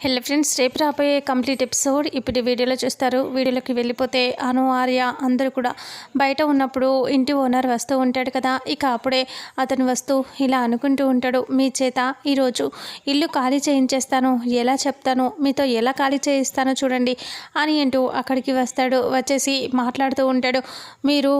Hello friends రేపు రాబోయే complete episode ఇప్పుడు వీడియోలో చూస్తారు. వీడియోలోకి వెళ్ళిపోతే అను ఆర్య అందరూ కూడా బయట ఉన్నప్పుడు ఇంటి ఓనర్ వస్తూ ఉంటాడు కదా. ఇక అప్పుడే అతను వస్తూ ఇలా అనుకుంటూ ఉంటాడు మీ చేత ఈరోజు ఇల్లు ఖాళీ చేయించేస్తాను. ఎలా చెప్తాను? మీతో ఎలా ఖాళీ చేయిస్తానో చూడండి అని అంటూ అక్కడికి వస్తాడు. వచ్చేసి మాట్లాడుతూ ఉంటాడు మీరు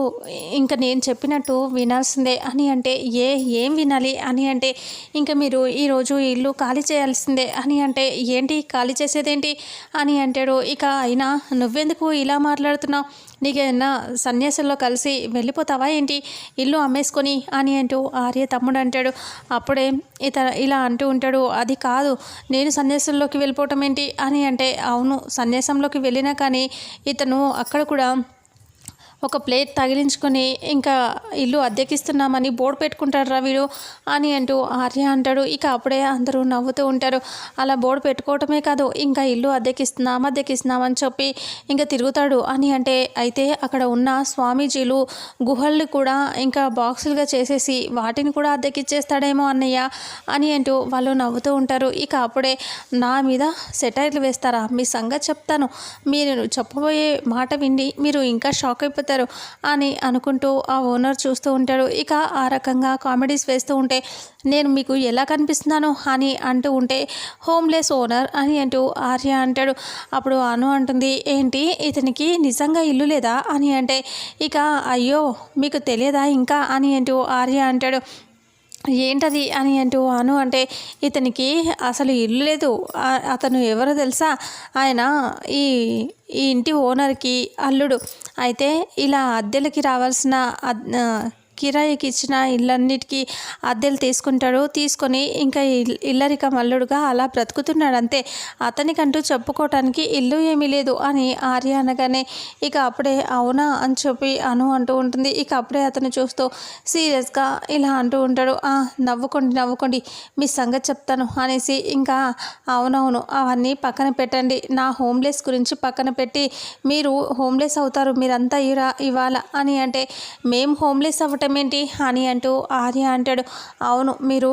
ఇంకా నేను చెప్పినట్టు వినాల్సిందే అని అంటే ఏ ఏం వినాలి? అని అంటే ఇంకా మీరు ఈరోజు ఇల్లు ఖాళీ చేయాల్సిందే అని అంటే ఏంటి ఖాళీ చేసేదేంటి? అని అంటాడు. ఇక అయినా నువ్వెందుకు ఇలా మాట్లాడుతున్నావు? నీకేమన్నా సన్యాసంలో కలిసి వెళ్ళిపోతావా ఏంటి? ఇల్లు అమ్మేసుకొని అని అంటూ ఆర్య తమ్ముడు అంటాడు. అప్పుడే ఇత ఇలా అంటూ ఉంటాడు. అది కాదు నేను సన్యాసంలోకి వెళ్ళిపోవటం ఏంటి? అని అంటే అవును సన్యాసంలోకి వెళ్ళినా కానీ ఇతను అక్కడ కూడా ఒక ప్లేట్ తగిలించుకొని ఇంకా ఇల్లు అద్దెకిస్తున్నామని బోర్డు పెట్టుకుంటాడు రా వీడు అని అంటూ ఆర్య అంటాడు. ఇక అప్పుడే అందరూ నవ్వుతూ ఉంటారు. అలా బోర్డు పెట్టుకోవటమే కాదు ఇంకా ఇల్లు అద్దెకిస్తున్నాం అద్దెకిస్తున్నాం అని చెప్పి ఇంకా తిరుగుతాడు. అని అంటే అయితే అక్కడ ఉన్న స్వామీజీలు గుహల్ని కూడా ఇంకా బాక్సులుగా చేసేసి వాటిని కూడా అద్దెకిచ్చేస్తాడేమో అన్నయ్య అని అంటూ వాళ్ళు నవ్వుతూ ఉంటారు. ఇక అప్పుడే నా మీద సెటైర్లు వేస్తారా? మీ సంగతి చెప్తాను. మీరు చెప్పబోయే మాట విండి మీరు ఇంకా షాక్ అయిపోతారు అని అనుకుంటూ ఆ ఓనర్ చూస్తూ ఉంటాడు. ఇక ఆ రకంగా కామెడీస్ వేస్తూ ఉంటే నేను మీకు ఎలా కనిపిస్తున్నాను అని అంటూ ఉంటే హోమ్లెస్ ఓనర్ అని అంటూ ఆర్య అంటాడు. అప్పుడు అను అంటుంది ఏంటి ఇతనికి నిజంగా ఇల్లు లేదా అని అంటే ఇక అయ్యో మీకు తెలియదా ఇంకా అని అంటూ ఆర్య అంటాడు. ఏంటది అని అంటూ అను అంటే ఇతనికి అసలు ఇల్లు లేదు. అతను ఎవరో తెలుసా? ఆయన ఈ ఈ ఇంటి ఓనర్కి అల్లుడు. అయితే ఇలా అద్దెలకి రావాల్సిన అద్- కిరాయికి ఇచ్చిన ఇళ్ళన్నిటికీ అద్దెలు తీసుకుంటాడు. తీసుకొని ఇంకా ఇల్లరిక మల్లుడుగా అలా బ్రతుకుతున్నాడు. అంతే. అతనికంటూ చెప్పుకోవటానికి ఇల్లు ఏమీ లేదు అని ఆర్య అనగానే ఇక అప్పుడే అవునా అని చెప్పి అను అంటూ ఉంటుంది. ఇక అప్పుడే అతను చూస్తూ సీరియస్గా ఇలా అంటూ ఉంటాడు. నవ్వుకోండి నవ్వుకోండి. మీ సంగతి చెప్తాను అనేసి ఇంకా అవునవును అవన్నీ పక్కన పెట్టండి. నా హోమ్లెస్ గురించి పక్కన పెట్టి మీరు హోమ్లెస్ అవుతారు. మీరంతా ఇరా ఇవాళ అని అంటే మేము హోమ్లెస్ అవ్వటం ఏంటి అని అంటూ ఆర్య అంటాడు. అవును మీరు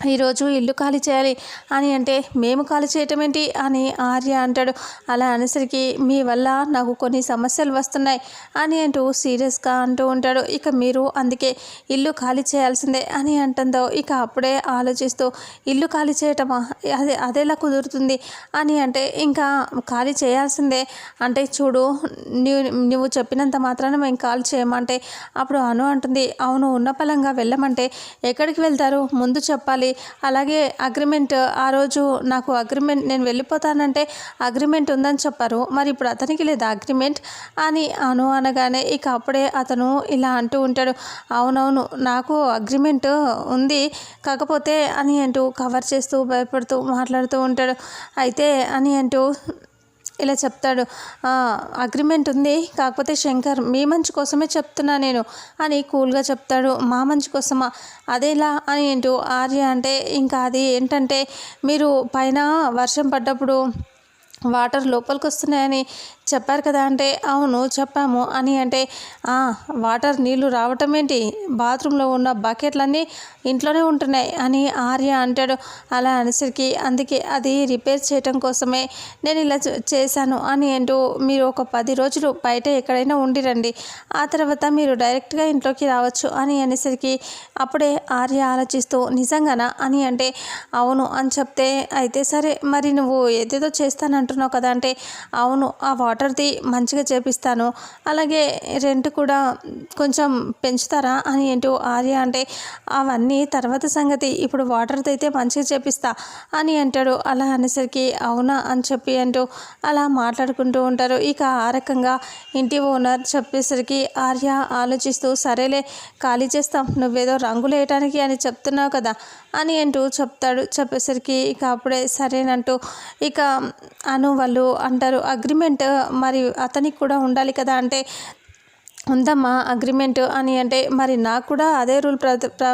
ఈరోజు ఇల్లు ఖాళీ చేయాలి అని అంటే మేము ఖాళీ చేయటం ఏంటి? అని ఆర్య అంటాడు. అలా అనేసరికి మీ వల్ల నాకు కొన్ని సమస్యలు వస్తున్నాయి అని అంటూ సీరియస్గా అంటూ ఉంటాడు. ఇక మీరు అందుకే ఇల్లు ఖాళీ చేయాల్సిందే అని అంటుందో ఇక అప్పుడే ఆలోచిస్తూ ఇల్లు ఖాళీ చేయటమా? అదే అదేలా కుదురుతుంది అని అంటే ఇంకా ఖాళీ చేయాల్సిందే. అంటే చూడు నువ్వు నువ్వు చెప్పినంత మాత్రాన మేము కాల్ చేయమంటే అప్పుడు అను అంటుంది. అవును ఉన్న పలంగా వెళ్ళమంటే ఎక్కడికి వెళ్తారు? ముందు చెప్పాలి. అలాగే అగ్రిమెంట్ ఆ రోజు నాకు అగ్రిమెంట్ నేను వెళ్ళిపోతానంటే అగ్రిమెంట్ ఉందని చెప్పారు. మరి ఇప్పుడు అతనికి లేదా అగ్రిమెంట్ అని అను అనగానే ఇక అప్పుడే అతను ఇలా అంటూ ఉంటాడు. అవునవును నాకు అగ్రిమెంట్ ఉంది కాకపోతే అని అంటూ కవర్ చేస్తూ భయపడుతూ మాట్లాడుతూ ఉంటాడు. అయితే అని అంటూ ఇలా చెప్తాడు అగ్రిమెంట్ ఉంది కాకపోతే శంకర్ మీ మంచి కోసమే చెప్తున్నా నేను అని కూల్గా చెప్తాడు. మా మంచి కోసమా? అదేలా? అని ఏంటో ఆర్య అంటే ఇంకా అది ఏంటంటే మీరు పైన వర్షం పడ్డప్పుడు వాటర్ లోపలికి వస్తున్నాయని చెప్పారు కదా అంటే అవును చెప్పాము. అని అంటే వాటర్ నీళ్ళు రావటం ఏంటి? బాత్రూంలో ఉన్న బకెట్లన్నీ ఇంట్లోనే ఉంటున్నాయి అని ఆర్య అంటాడు. అలా అనేసరికి అందుకే అది రిపేర్ చేయటం కోసమే నేను ఇలా చే- చేశాను అని అంటూ మీరు ఒక పది రోజులు బయట ఎక్కడైనా ఉండిరండి ఆ తర్వాత మీరు డైరెక్ట్గా ఇంట్లోకి రావచ్చు అని అనేసరికి అప్పుడే ఆర్య ఆలోచిస్తూ నిజంగానా? అని అంటే అవును అని చెప్తే అయితే సరే మరి నువ్వు ఏదేదో చేస్తానంటున్నావు కదా అంటే అవును ఆ వాటర్ వాటర్ది మంచిగా చేపిస్తాను. అలాగే రెంట్ కూడా కొంచెం పెంచుతారా అని ఏంటో ఆర్య అంటే అవన్నీ తర్వాత సంగతి. ఇప్పుడు వాటర్ది అయితే మంచిగా చేపిస్తా అని అంటాడు. అలా అనేసరికి అవునా అని చెప్పి అంటూ అలా మాట్లాడుకుంటూ ఉంటారు. ఇక ఆ రకంగా ఇంటి ఓనర్ చెప్పేసరికి ఆర్య ఆలోచిస్తూ సరేలే ఖాళీ చేస్తాం. నువ్వేదో రంగులు వేయటానికి అని చెప్తున్నావు కదా అని అంటూ చెప్తాడు. చెప్పేసరికి ఇక అప్పుడే సరేనంటూ ఇక అను వాళ్ళు అంటారు అగ్రిమెంట్ మరి అతనికి కూడా ఉండాలి కదా అంటే ఉందమ్మా అగ్రిమెంట్ అని అంటే మరి నాకు కూడా అదే రూల్ ప్ర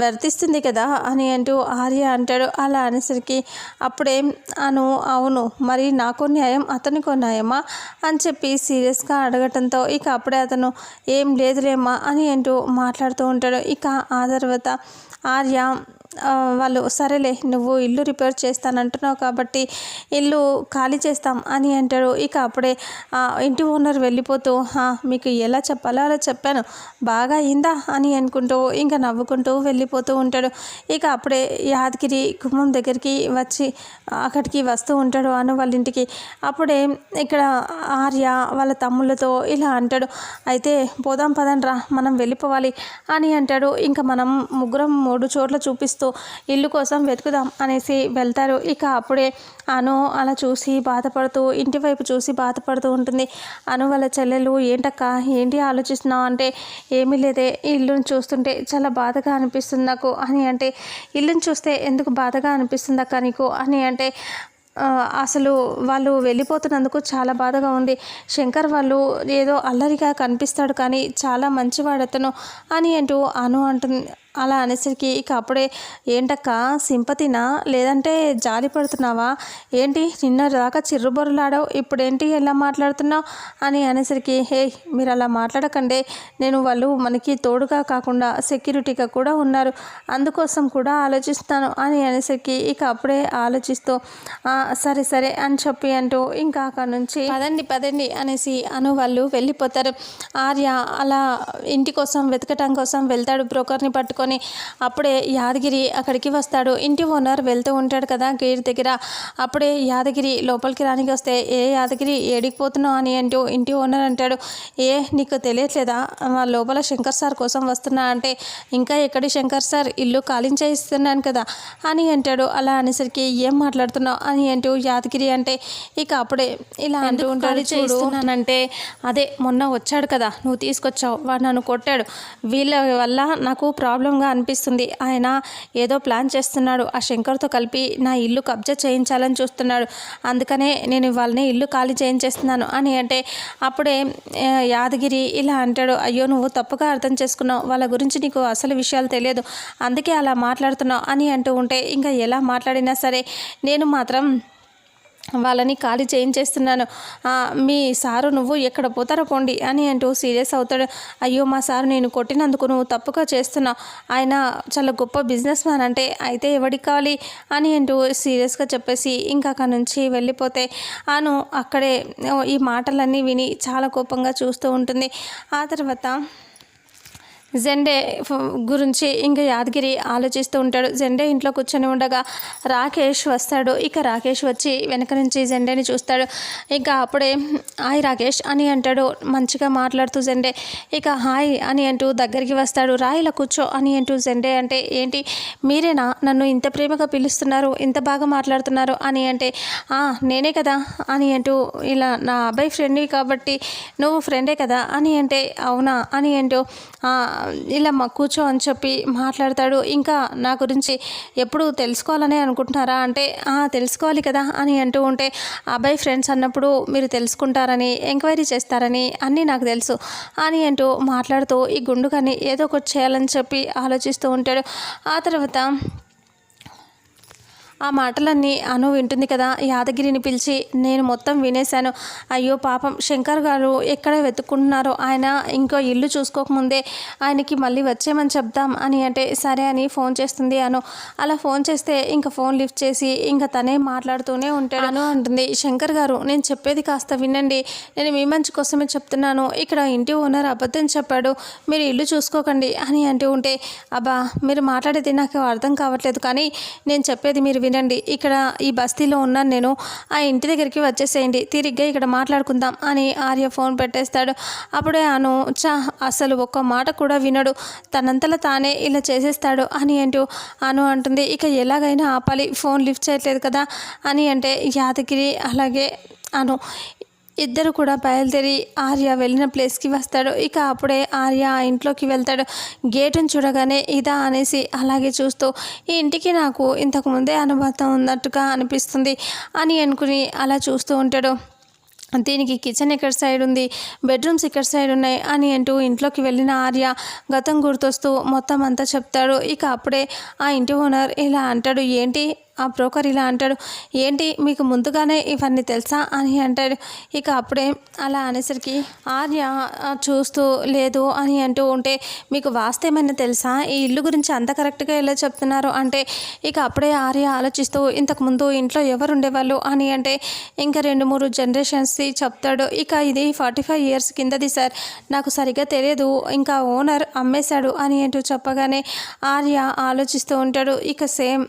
వర్తిస్తుంది కదా అని అంటూ ఆర్య అంటాడు. అలా అనేసరికి అప్పుడే అను అవును మరి నాకు న్యాయం అతనికో న్యాయమా అని చెప్పి సీరియస్గా అడగటంతో ఇక అప్పుడే అతను ఏం లేదులేమ్మా అని అంటూ మాట్లాడుతూ ఉంటాడు. ఇక ఆ తర్వాత ఆర్య వాళ్ళు సరేలే నువ్వు ఇల్లు రిపేర్ చేస్తానంటున్నావు కాబట్టి ఇల్లు ఖాళీ చేస్తాం అని అంటాడు. ఇక అప్పుడే ఇంటి ఓనర్ వెళ్ళిపోతూ మీకు ఎలా చెప్పాలో అలా చెప్పాను. బాగా అయిందా? అని అనుకుంటూ ఇంకా నవ్వుకుంటూ వెళ్ళిపోతూ ఉంటాడు. ఇక అప్పుడే యాదగిరి గుమ్మం దగ్గరికి వచ్చి అక్కడికి వస్తూ ఉంటాడు అను వాళ్ళ ఇంటికి. అప్పుడే ఇక్కడ ఆర్య వాళ్ళ తమ్ముళ్ళతో ఇలా అంటాడు అయితే పోదాం పదండ్రా మనం వెళ్ళిపోవాలి అని అంటాడు. ఇంకా మనం ముగ్గురం మూడు చోట్ల చూపిస్తూ ఇల్లు కోసం వెతుకుదాం అనేసి వెళ్తారు. ఇక అప్పుడే అను అలా చూసి బాధపడుతూ ఇంటి వైపు చూసి బాధపడుతూ ఉంటుంది. అను వాళ్ళ చెల్లెలు ఏంటక్క? ఏంటి ఆలోచిస్తున్నావు? అంటే ఏమీ లేదే. ఇల్లును ఇల్లుని చూస్తుంటే చాలా బాధగా అనిపిస్తుంది నాకు. అని అంటే ఇల్లుని చూస్తే ఎందుకు బాధగా అనిపిస్తుంది అక్క నీకు? అని అంటే అసలు వాళ్ళు వెళ్ళిపోతున్నందుకు చాలా బాధగా ఉంది. శంకర్ వాళ్ళు ఏదో అల్లరిగా కనిపిస్తాడు కానీ చాలా మంచివాడతను అని అంటూ అను అంటుంది. అలా అనేసరికి ఇక అప్పుడే ఏంటక్క సింపతినా? లేదంటే జాలి పడుతున్నావా? ఏంటి నిన్న దాకా చిర్రుబొరులాడావు ఇప్పుడేంటి ఎలా మాట్లాడుతున్నావు? అని అనేసరికి హే మీరు అలా మాట్లాడకండి. నేను వాళ్ళు మనకి తోడుగా కాకుండా సెక్యూరిటీగా కూడా ఉన్నారు. అందుకోసం కూడా ఆలోచిస్తాను. అని అనేసరికి ఇక అప్పుడే ఆలోచిస్తూ సరే సరే అని చెప్పి అంటూ ఇంకా అక్కడ నుంచి పదండి పదండి అనేసి అను వాళ్ళు వెళ్ళిపోతారు. ఆర్య అలా ఇంటి కోసం వెతకటం కోసం వెళ్తాడు. బ్రోకర్ని పట్టుకొని అప్పుడే యాదగిరి అక్కడికి వస్తాడు. ఇంటి ఓనర్ వెళ్తూ ఉంటాడు కదా గేట్ దగ్గర. అప్పుడే యాదగిరి లోపలికి రానికి వస్తే ఏ యాదగిరి ఏడికిపోతున్నావు అని అంటూ ఇంటి ఓనర్ అంటాడు. ఏ నీకు తెలియట్లేదా? మా లోపల శంకర్ సార్ కోసం వస్తున్నా అంటే ఇంకా ఎక్కడి శంకర్ సార్? ఇల్లు కాలించేస్తున్నాను కదా అని అంటాడు. అలా అనేసరికి ఏం మాట్లాడుతున్నావు? అని అంటూ యాదగిరి అంటే ఇక అప్పుడే ఇలా అంటూ ఉంటాడు చేస్తున్నానంటే అదే మొన్న వచ్చాడు కదా నువ్వు తీసుకొచ్చావు వాడు నన్ను కొట్టాడు. వీళ్ళ వల్ల నాకు ప్రాబ్లంగా అనిపిస్తుంది. ఆయన ఏదో ప్లాన్ చేస్తున్నాడు. ఆ శంకర్తో కలిపి నా ఇల్లు కబ్జా చేయించాలని చూస్తున్నాడు. అందుకనే నేను వాళ్ళని ఇల్లు ఖాళీ చేయించేస్తున్నాను అని అంటే అప్పుడే యాదగిరి ఇలా అంటాడు. అయ్యో నువ్వు తప్పుగా అర్థం చేసుకున్నావు. వాళ్ళ గురించి నీకు అసలు విషయాలు తెలియదు. అందుకే అలా మాట్లాడుతున్నావు అని అంటూ ఉంటే ఇంకా ఎలా మాట్లాడినా సరే నేను మాత్రం వాళ్ళని ఖాళీ చేయించేస్తున్నాను. మీ సారు నువ్వు ఎక్కడ పోతారో పోండి అని అంటూ సీరియస్ అవుతాడు. అయ్యో మా సారు నేను కొట్టినందుకు నువ్వు తప్పుగా చేస్తున్నావు. ఆయన చాలా గొప్ప బిజినెస్ మ్యాన్ అంటే అయితే ఎవడికి కావాలి అని అంటూ సీరియస్గా చెప్పేసి ఇంకా అక్కడ నుంచి వెళ్ళిపోతే అను అక్కడే ఈ మాటలన్నీ విని చాలా కోపంగా చూస్తూ ఉంటుంది. ఆ తర్వాత జెండే గురించి ఇంకా యాదగిరి ఆలోచిస్తూ ఉంటాడు. జెండే ఇంట్లో కూర్చొని ఉండగా రాకేష్ వస్తాడు. ఇక రాకేష్ వచ్చి వెనక నుంచి జెండేని చూస్తాడు. ఇక అప్పుడే హాయ్ రాకేష్ అని అంటాడు. మంచిగా మాట్లాడుతూ జెండే ఇక హాయ్ అని అంటూ దగ్గరికి వస్తాడు. రా ఇలా కూర్చో అని అంటూ జెండే అంటే ఏంటి? మీరేనా? నన్ను ఇంత ప్రేమగా పిలుస్తున్నారు ఇంత బాగా మాట్లాడుతున్నారు అని అంటే "ఆ, నేనే కదా అని అంటూ ఇలా నా అబ్బాయి ఫ్రెండ్వి కాబట్టి నువ్వు ఫ్రెండే కదా అని అంటే అవునా అని అంటూ ఇలా మా కూర్చో అని చెప్పి మాట్లాడతాడు. ఇంకా నా గురించి ఎప్పుడు తెలుసుకోవాలని అనుకుంటున్నారా? అంటే తెలుసుకోవాలి కదా అని అంటూ ఉంటే అబ్బాయి ఫ్రెండ్స్ అన్నప్పుడు మీరు తెలుసుకుంటారని ఎంక్వైరీ చేస్తారని అన్నీ నాకు తెలుసు అని అంటూ మాట్లాడుతూ ఈ గుండుగాని ఏదో ఒకటి చేయాలని చెప్పి ఆలోచిస్తూ ఉంటాడు. ఆ తర్వాత ఆ మాటలన్నీ అను వింటుంది కదా. యాదగిరిని పిలిచి నేను మొత్తం వినేశాను. అయ్యో పాపం శంకర్ గారు ఎక్కడ వెతుక్కుంటున్నారో? ఆయన ఇంకో ఇల్లు చూసుకోకముందే ఆయనకి మళ్ళీ వచ్చేమని చెప్దాం అని అంటే సరే అని ఫోన్ చేస్తుంది అను. అలా ఫోన్ చేస్తే ఇంకా ఫోన్ లిఫ్ట్ చేసి ఇంకా తనే మాట్లాడుతూనే ఉంటాడు. అను అంటుంది శంకర్ గారు నేను చెప్పేది కాస్త వినండి. నేను మీ మంచి కోసమే చెప్తున్నాను. ఇక్కడ ఇంటి ఓనర్ అబద్ధం చెప్పాడు. మీరు ఇల్లు చూసుకోకండి అని అంటూ ఉంటే అబ్బా మీరు మాట్లాడేది నాకు అర్థం కావట్లేదు. కానీ నేను చెప్పేది మీరు వినండి ఇక్కడ ఈ బస్తీలో ఉన్నాను నేను. ఆ ఇంటి దగ్గరికి వచ్చేసేయండి. తిరిగ్గా ఇక్కడ మాట్లాడుకుందాం అని ఆర్య ఫోన్ పెట్టేస్తాడు. అప్పుడే అను చా అసలు ఒక్క మాట కూడా వినడు. తనంతలా తానే ఇలా చేసేస్తాడు అని అంటూ అను అంటుంది. ఇక ఎలాగైనా ఆపాలి. ఫోన్ లిఫ్ట్ చేయట్లేదు కదా అని అంటే యాదగిరి అలాగే అను ఇద్దరు కూడా బయలుదేరి ఆర్య వెళ్ళిన ప్లేస్కి వస్తాడు. ఇక అప్పుడే ఆర్య ఆ ఇంట్లోకి వెళ్తాడు. గేటును చూడగానే ఇదా అనేసి అలాగే చూస్తూ ఈ ఇంటికి నాకు ఇంతకుముందే అనుభవం ఉన్నట్టుగా అనిపిస్తుంది అని అనుకుని అలా చూస్తూ ఉంటాడు. దీనికి కిచెన్ ఇక్కడ సైడ్ ఉంది? బెడ్రూమ్స్ ఇక్కడ సైడ్ ఉన్నాయి అని అంటూ ఇంట్లోకి వెళ్ళిన ఆర్య గతం గుర్తొస్తూ మొత్తం అంతా చెప్తాడు. ఇక అప్పుడే ఆ ఇంటి ఓనర్ ఇలా అంటాడు ఏంటి? ఆ బ్రోకర్ ఇలా అంటాడు ఏంటి మీకు ముందుగానే ఇవన్నీ తెలుసా? అని అంటాడు. ఇక అప్పుడే అలా అనేసరికి ఆర్య చూస్తూ లేదు అని అంటూ ఉంటే మీకు వాస్తవమైనా తెలుసా? ఈ ఇల్లు గురించి అంత కరెక్ట్గా ఎలా చెప్తున్నారు? అంటే ఇక అప్పుడే ఆర్య ఆలోచిస్తూ ఇంతకుముందు ఇంట్లో ఎవరు ఉండేవాళ్ళు అని అంటే ఇంకా రెండు మూడు జనరేషన్స్ది చెప్తాడు. ఇక ఇది ఫార్టీ ఫైవ్ ఇయర్స్ కిందది సార్ నాకు సరిగ్గా తెలియదు. ఇంకా ఓనర్ అమ్మేశాడు అని అంటూ చెప్పగానే ఆర్య ఆలోచిస్తూ ఉంటాడు. ఇక సేమ్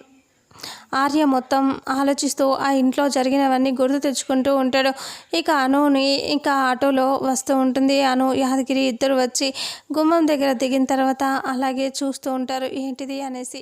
ఆర్య మొత్తం ఆలోచిస్తూ ఆ ఇంట్లో జరిగినవన్నీ గుర్తు తెచ్చుకుంటూ ఉంటాడు. ఇక అనుని ఇంకా ఆటోలో వస్తూ ఉంటుంది. అను యాదగిరి ఇద్దరు వచ్చి గుమ్మం దగ్గర దిగిన తర్వాత అలాగే చూస్తూ ఉంటారు. ఏంటిది అనేసి